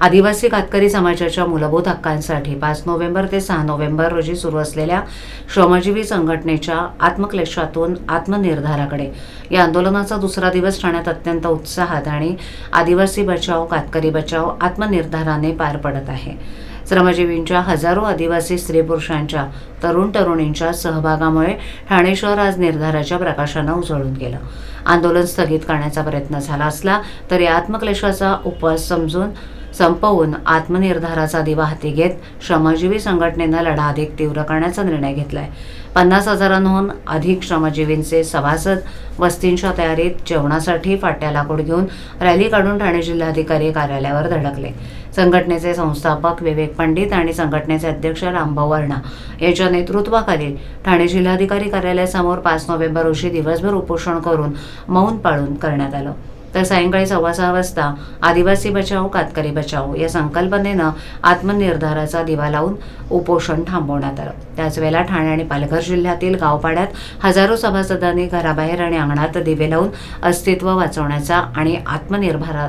आदिवासी कातकरी समाजाच्या मूलभूत हक्कांसाठी पाच नोव्हेंबर ते सहा नोव्हेंबर रोजी सुरू असलेल्या श्रमजीवी संघटनेच्या आत्मक्लेशातून आत्मनिर्धाराकडे. या आंदोलनाचा दुसरा दिवस ठाण्यात अत्यंत उत्साहात आणि आदिवासी बचाव कातकरी बचाव आत्मनिर्धाराने पार पडत आहे. श्रमजीवींच्या हजारो आदिवासी स्त्री पुरुषांच्या तरुण तरुणींच्या सहभागामुळे ठाणे शहर आज निर्धाराच्या प्रकाशानं उजळून गेलं. आंदोलन स्थगित करण्याचा प्रयत्न झाला असला तरी आत्मक्लेशाचा उपवास समजून संपवून आत्मनिर्धाराचा दिवा हाती घेत श्रमजीवी संघटनेनं लढा अधिक तीव्र करण्याचा निर्णय घेतलाय. पन्नास हजारांहून अधिक श्रमजीवींचे सभासद वस्तींच्या तयारीत जेवणासाठी फाट्या लाकूड घेऊन रॅली काढून ठाणे जिल्हाधिकारी कार्यालयावर धडकले. संघटनेचे संस्थापक विवेक पंडित आणि संघटनेचे अध्यक्ष रामभाऊ वर्णा यांच्या नेतृत्वाखाली ठाणे जिल्हाधिकारी कार्यालयासमोर पाच नोव्हेंबर रोजी दिवसभर उपोषण करून मौन पाळून करण्यात आलं. तर सायंकाळी सव्वा सहा वाजता आदिवासी बचाव कातकरी बचाव या संकल्पनेनं आत्मनिर्धाराचा दिवा लावून उपोषण थांबवण्यात आलं. त्याच वेळेला ठाणे आणि पालघर जिल्ह्यातील गावपाड्यात हजारो सभासदांनी घराबाहेर आणि अंगणात दिवे लावून अस्तित्व वाचवण्याचा आणि आत्मनिर्भरा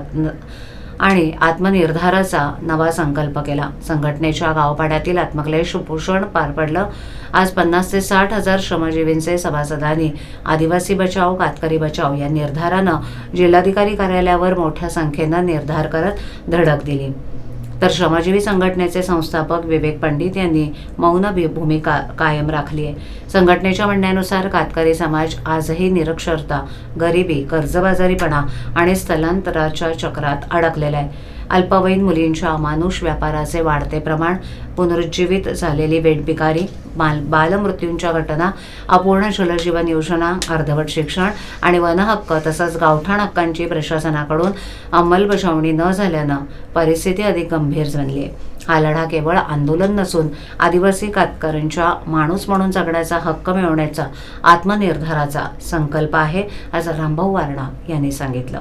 आणि आत्मनिर्धाराचा नवा संकल्प केला. संघटनेच्या गावपाड्यातील आत्मक्लेश उपोषण पार पडलं. आज पन्नास ते साठ हजार श्रमजीवींचे सभासदांनी आदिवासी बचाव कातकरी बचाव या निर्धारानं जिल्हाधिकारी कार्यालयावर मोठ्या संख्येनं निर्धार करत धडक दिली. तर श्रमजीवी संघटनेचे संस्थापक विवेक पंडित यांनी मौन भूमिका कायम राखली आहे. संघटनेच्या म्हणण्यानुसार कातकरी समाज आजही निरक्षरता गरिबी कर्जबाजारीपणा आणि स्थलांतराच्या चक्रात अडकलेला आहे. अल्पवयीन मुलींच्या अमानुष व्यापाराचे वाढते प्रमाण पुनरुज्जीवित झालेली वेठबिकारी बाल बालमृत्यूंच्या घटना अपूर्ण जलजीवन योजना अर्धवट शिक्षण आणि वनहक्क तसंच गावठाण हक्कांची प्रशासनाकडून अंमलबजावणी न झाल्यानं परिस्थिती अधिक गंभीर बनली. आहे हा लढा केवळ आंदोलन नसून आदिवासी कातकऱ्यांच्या माणूस म्हणून जगण्याचा हक्क मिळवण्याचा आत्मनिर्धाराचा संकल्प आहे असं रामभाऊ वारणा यांनी सांगितलं.